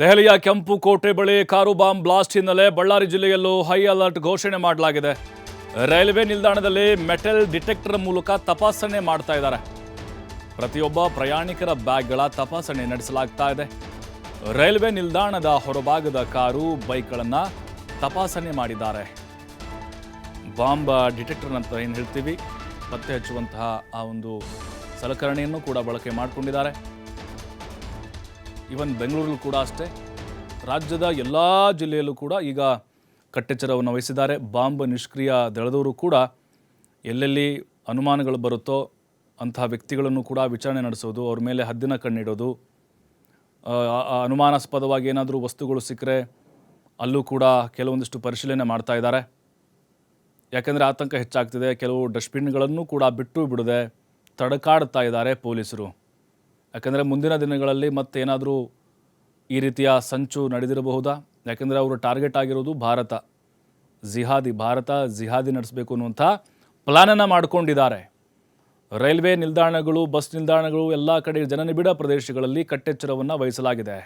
ದೆಹಲಿಯ ಕೆಂಪು ಕೋಟೆ ಬಳಿ ಕಾರು ಬಾಂಬ್ ಬ್ಲಾಸ್ಟ್ ಹಿನ್ನೆಲೆ ಬಳ್ಳಾರಿ ಜಿಲ್ಲೆಯಲ್ಲೂ ಹೈ ಅಲರ್ಟ್ ಘೋಷಣೆ ಮಾಡಲಾಗಿದೆ. ರೈಲ್ವೆ ನಿಲ್ದಾಣದಲ್ಲಿ ಮೆಟಲ್ ಡಿಟೆಕ್ಟರ್ ಮೂಲಕ ತಪಾಸಣೆ ಮಾಡ್ತಾ ಇದ್ದಾರೆ. ಪ್ರತಿಯೊಬ್ಬ ಪ್ರಯಾಣಿಕರ ಬ್ಯಾಗ್ಗಳ ತಪಾಸಣೆ ನಡೆಸಲಾಗ್ತಾ ಇದೆ. ರೈಲ್ವೆ ನಿಲ್ದಾಣದ ಹೊರಭಾಗದ ಕಾರು, ಬೈಕ್ಗಳನ್ನು ತಪಾಸಣೆ ಮಾಡಿದ್ದಾರೆ. ಬಾಂಬ್ ಡಿಟೆಕ್ಟರ್ ಅಂತ ಏನು ಹೇಳ್ತೀವಿ? ಪತ್ತೆ ಹಚ್ಚುವಂತಹ ಆ ಒಂದು ಸಲಕರಣೆಯನ್ನು ಕೂಡ ಬಳಕೆ ಮಾಡಿಕೊಂಡಿದ್ದಾರೆ. ಇವನ್ ಬೆಂಗಳೂರಲ್ಲೂ ಕೂಡ ಅಷ್ಟೇ ರಾಜ್ಯದ ಎಲ್ಲ ಜಿಲ್ಲೆಯಲ್ಲೂ ಕೂಡ ಈಗ ಕಟ್ಟೆಚ್ಚರವನ್ನು ವಹಿಸಿದ್ದಾರೆ ಬಾಂಬ್ ನಿಷ್ಕ್ರಿಯ ದಳದವರು ಕೂಡ ಎಲ್ಲೆಲ್ಲಿ ಅನುಮಾನಗಳು ಬರುತ್ತೋ ಅಂತಹ ವ್ಯಕ್ತಿಗಳನ್ನು ಕೂಡ ವಿಚಾರಣೆ ನಡೆಸೋದು ಅವ್ರ ಮೇಲೆ ಹದ್ದಿನ ಕಣ್ಣಿಡೋದು ಅನುಮಾನಾಸ್ಪದವಾಗಿ ಏನಾದರೂ ವಸ್ತುಗಳು ಸಿಕ್ಕರೆ ಅಲ್ಲೂ ಕೂಡ ಕೆಲವೊಂದಿಷ್ಟು ಪರಿಶೀಲನೆ ಮಾಡ್ತಾ ಇದ್ದಾರೆ ಯಾಕೆಂದರೆ ಆತಂಕ ಹೆಚ್ಚಾಗ್ತಿದೆ ಕೆಲವು ಡಸ್ಟ್ಬಿನ್ಗಳನ್ನು ಕೂಡ ಬಿಟ್ಟು ಬಿಡದೆ ತಡಕಾಡ್ತಾ ಇದ್ದಾರೆ ಪೊಲೀಸರು ಯಾಕಂದರೆ ಮುಂದಿನ ದಿನಗಳಲ್ಲಿ ಮತ್ತೇನಾದರೂ ಈ ರೀತಿಯ ಸಂಚು ನಡೆದಿರಬಹುದಾ? ಯಾಕಂದರೆ ಅವರು ಟಾರ್ಗೆಟ್ ಆಗಿರೋದು ಭಾರತ. ಜಿಹಾದಿ ಭಾರತ ಜಿಹಾದಿ ನಡೆಸಬೇಕು ಅನ್ನುವಂಥ ಪ್ಲಾನನ್ನು ಮಾಡಿಕೊಂಡಿದ್ದಾರೆ. ರೈಲ್ವೆ ನಿಲ್ದಾಣಗಳು, ಬಸ್ ನಿಲ್ದಾಣಗಳು ಎಲ್ಲ ಕಡೆ ಜನನಿಬಿಡ ಪ್ರದೇಶಗಳಲ್ಲಿ ಕಟ್ಟೆಚ್ಚರವನ್ನು ವಹಿಸಲಾಗಿದೆ.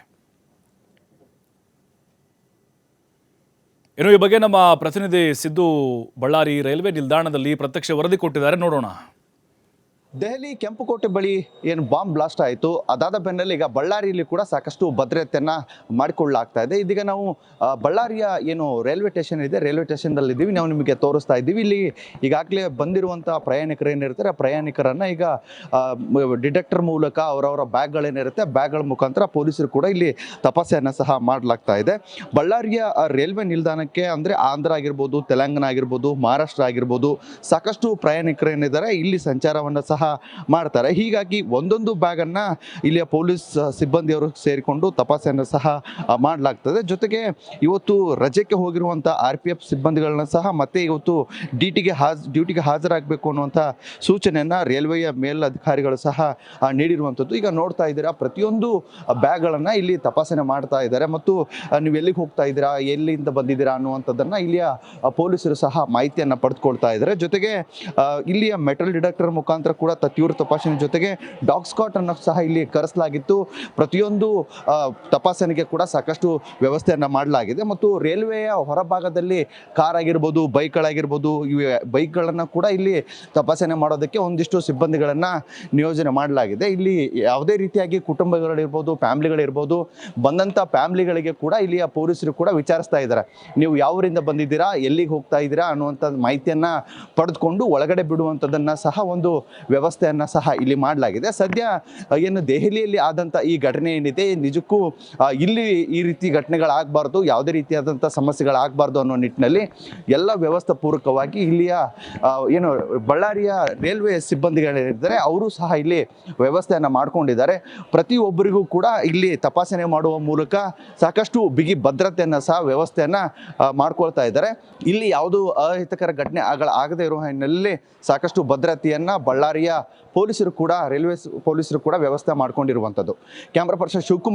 ಇನ್ನು ಈ ಬಗ್ಗೆ ನಮ್ಮ ಪ್ರತಿನಿಧಿ ಸಿದ್ದು ಬಳ್ಳಾರಿ ರೈಲ್ವೆ ನಿಲ್ದಾಣದಲ್ಲಿ ಪ್ರತ್ಯಕ್ಷ ವರದಿ ಕೊಟ್ಟಿದ್ದಾರೆ. ನೋಡೋಣ. ದೆಹಲಿ ಕೆಂಪುಕೋಟೆ ಬಳಿ ಏನು ಬಾಂಬ್ ಬ್ಲಾಸ್ಟ್ ಆಯಿತು. ಅದಾದ ಬೆನ್ನಲ್ಲಿ ಈಗ ಬಳ್ಳಾರಿಯಲ್ಲಿ ಕೂಡ ಸಾಕಷ್ಟು ಭದ್ರತೆಯನ್ನು ಮಾಡಿಕೊಳ್ಳಲಾಗ್ತಾ ಇದೆ. ಇದೀಗ ನಾವು ಬಳ್ಳಾರಿಯ ಏನು ರೈಲ್ವೆ ಸ್ಟೇಷನ್ ಇದೆ, ರೈಲ್ವೆ ಸ್ಟೇಷನ್ದಲ್ಲಿ ಇದ್ದೀವಿ ನಾವು ನಿಮಗೆ ತೋರಿಸ್ತಾ ಇದ್ದೀವಿ ಇಲ್ಲಿ ಈಗಾಗಲೇ ಬಂದಿರುವಂಥ ಪ್ರಯಾಣಿಕರು ಏನಿರ್ತಾರೆ, ಆ ಪ್ರಯಾಣಿಕರನ್ನು ಈಗ ಡಿಟೆಕ್ಟರ್ ಮೂಲಕ ಅವರವರ ಬ್ಯಾಗ್ಗಳೇನಿರುತ್ತೆ ಬ್ಯಾಗ್ಗಳ ಮುಖಾಂತರ ಪೊಲೀಸರು ಕೂಡ ಇಲ್ಲಿ ತಪಾಸೆಯನ್ನು ಸಹ ಮಾಡಲಾಗ್ತಾ ಇದೆ. ಬಳ್ಳಾರಿಯ ರೈಲ್ವೆ ನಿಲ್ದಾಣಕ್ಕೆ ಅಂದರೆ ಆಂಧ್ರ ಆಗಿರ್ಬೋದು, ತೆಲಂಗಾಣ ಆಗಿರ್ಬೋದು, ಮಹಾರಾಷ್ಟ್ರ ಆಗಿರ್ಬೋದು, ಸಾಕಷ್ಟು ಪ್ರಯಾಣಿಕರು ಏನಿದ್ದಾರೆ, ಇಲ್ಲಿ ಸಂಚಾರವನ್ನು ಸಹ ಮಾಡ್ತಾರೆ. ಹೀಗಾಗಿ ಒಂದೊಂದು ಬ್ಯಾಗನ್ನು ಇಲ್ಲಿಯ ಪೊಲೀಸ್ ಸಿಬ್ಬಂದಿಯವರು ಸೇರಿಕೊಂಡು ತಪಾಸಣೆ ಸಹ ಮಾಡಲಾಗ್ತದೆ. ಜೊತೆಗೆ ಇವತ್ತು ರಜೆಗೆ ಹೋಗಿರುವಂಥ ಆರ್ ಪಿ ಎಫ್ ಸಿಬ್ಬಂದಿಗಳನ್ನ ಸಹ ಮತ್ತೆ ಇವತ್ತು ಡ್ಯೂಟಿಗೆ ಹಾಜ್, ಡ್ಯೂಟಿಗೆ ಹಾಜರಾಗಬೇಕು ಅನ್ನುವಂಥ ಸೂಚನೆಯನ್ನು ರೈಲ್ವೆಯ ಮೇಲಧಿಕಾರಿಗಳು ಸಹ ನೀಡಿರುವಂಥದ್ದು. ಈಗ ನೋಡ್ತಾ ಇದ್ದೀರಾ, ಪ್ರತಿಯೊಂದು ಬ್ಯಾಗ್ಗಳನ್ನು ಇಲ್ಲಿ ತಪಾಸಣೆ ಮಾಡ್ತಾ ಇದ್ದಾರೆ. ಮತ್ತು ನೀವು ಎಲ್ಲಿಗೆ ಹೋಗ್ತಾ ಇದ್ದೀರಾ, ಎಲ್ಲಿಂದ ಬಂದಿದ್ದೀರಾ ಅನ್ನುವಂಥದ್ದನ್ನು ಇಲ್ಲಿಯ ಪೊಲೀಸರು ಸಹ ಮಾಹಿತಿಯನ್ನು ಪಡೆದುಕೊಳ್ತಾ ಇದ್ದಾರೆ. ಜೊತೆಗೆ ಇಲ್ಲಿಯ ಮೆಟಲ್ ಡಿಟೆಕ್ಟರ್ ಮುಖಾಂತರ ಕೂಡ ತ- ತೀವ್ರ ತಪಾಸಣೆ ಜೊತೆಗೆ ಡಾಗ್ ಸ್ಕಾಟ್ ಅನ್ನು ಸಹ ಇಲ್ಲಿ ಕರೆಸಲಾಗಿತ್ತು. ಪ್ರತಿಯೊಂದು ತಪಾಸಣೆಗೆ ಕೂಡ ಸಾಕಷ್ಟು ವ್ಯವಸ್ಥೆಯನ್ನು ಮಾಡಲಾಗಿದೆ. ಮತ್ತು ರೈಲ್ವೆಯ ಹೊರಭಾಗದಲ್ಲಿ ಕಾರ್ ಆಗಿರ್ಬೋದು ಬೈಕ್ಗಳಾಗಿರ್ಬೋದು, ಇವೆ ಬೈಕ್ಗಳನ್ನು ಕೂಡ ಇಲ್ಲಿ ತಪಾಸಣೆ ಮಾಡೋದಕ್ಕೆ ಒಂದಿಷ್ಟು ಸಿಬ್ಬಂದಿಗಳನ್ನು ನಿಯೋಜನೆ ಮಾಡಲಾಗಿದೆ. ಇಲ್ಲಿ ಯಾವುದೇ ರೀತಿಯಾಗಿ ಕುಟುಂಬಗಳಿರ್ಬೋದು, ಫ್ಯಾಮ್ಲಿಗಳಿರ್ಬೋದು ಬಂದಂಥ ಫ್ಯಾಮ್ಲಿಗಳಿಗೆ ಕೂಡ ಇಲ್ಲಿಯ ಪೊಲೀಸರು ಕೂಡ ವಿಚಾರಿಸ್ತಾ ಇದ್ದಾರೆ. ನೀವು ಯಾವರಿಂದ ಬಂದಿದ್ದೀರಾ, ಎಲ್ಲಿಗೆ ಹೋಗ್ತಾ ಇದ್ದೀರಾ ಅನ್ನುವಂಥ ಮಾಹಿತಿಯನ್ನು ಪಡೆದುಕೊಂಡು ಒಳಗಡೆ ಬಿಡುವಂಥದ್ದನ್ನು ಸಹ ಒಂದು ವ್ಯವಸ್ಥೆಯನ್ನು ಸಹ ಇಲ್ಲಿ ಮಾಡಲಾಗಿದೆ. ಸದ್ಯ ಏನು ದೆಹಲಿಯಲ್ಲಿ ಆದಂಥ ಈ ಘಟನೆ ಏನಿದೆ, ನಿಜಕ್ಕೂ ಇಲ್ಲಿ ಈ ರೀತಿ ಘಟನೆಗಳಾಗಬಾರ್ದು, ಯಾವುದೇ ರೀತಿಯಾದಂಥ ಸಮಸ್ಯೆಗಳಾಗಬಾರ್ದು ಅನ್ನೋ ನಿಟ್ಟಿನಲ್ಲಿ ಎಲ್ಲ ವ್ಯವಸ್ಥೆ ಪೂರ್ವಕವಾಗಿ ಇಲ್ಲಿಯ ಏನು ಬಳ್ಳಾರಿಯ ರೈಲ್ವೆ ಸಿಬ್ಬಂದಿಗಳಿದ್ದಾರೆ, ಅವರು ಸಹ ಇಲ್ಲಿ ವ್ಯವಸ್ಥೆಯನ್ನು ಮಾಡಿಕೊಂಡಿದ್ದಾರೆ. ಪ್ರತಿಯೊಬ್ಬರಿಗೂ ಕೂಡ ಇಲ್ಲಿ ತಪಾಸಣೆ ಮಾಡುವ ಮೂಲಕ ಸಾಕಷ್ಟು ಬಿಗಿ ಭದ್ರತೆಯನ್ನು ಸಹ ವ್ಯವಸ್ಥೆಯನ್ನು ಮಾಡ್ಕೊಳ್ತಾ ಇದ್ದಾರೆ. ಇಲ್ಲಿ ಯಾವುದು ಅಹಿತಕರ ಘಟನೆ ಆಗದೇ ಇರುವ ಹಿನ್ನೆಲೆಯಲ್ಲಿ ಸಾಕಷ್ಟು ಭದ್ರತೆಯನ್ನು ಬಳ್ಳಾರಿಯ ಪೊಲೀಸರು ಕೂಡ ರೈಲ್ವೆ ಪೊಲೀಸರು ಕೂಡ ವ್ಯವಸ್ಥೆ ಮಾಡ್ಕೊಂಡಿರುವಂಥದ್ದು. Camera person Shivakumar